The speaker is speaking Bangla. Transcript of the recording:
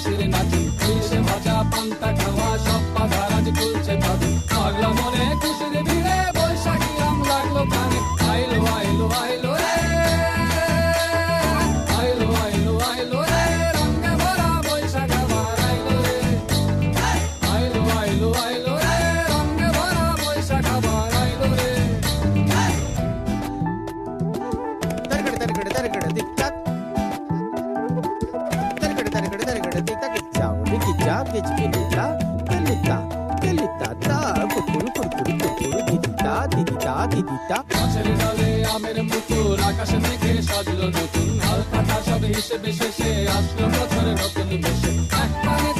দেশের নাচি ইলিশে ভাজা পান্তা খাওয়া সব বাধা, রাজ তুলছে ভাবি পাগলা মনে খুশির ভিড়ে বৈশাখী আম লাগল কানে আইলো আইলো আইলো ಗಿಜ್ಜ ಗೆಜ್ಜೆ ನಿತ್ತ ಕಲಿತ ಕಲಿತ ತ ಕುಕ್ಕುರು ಕುರ್ಕುರು ಕುಕ್ಕುರು ದಿದಿತ ದಿದಿತ ದಿದಿತ মাছের জালে আমের মুকুর আকাশ থেকে সাজলো নতুন হালকা সব হিসেবে শেষে, আসলো বছর নতুন বেশে হ্যাঁ, মানে এক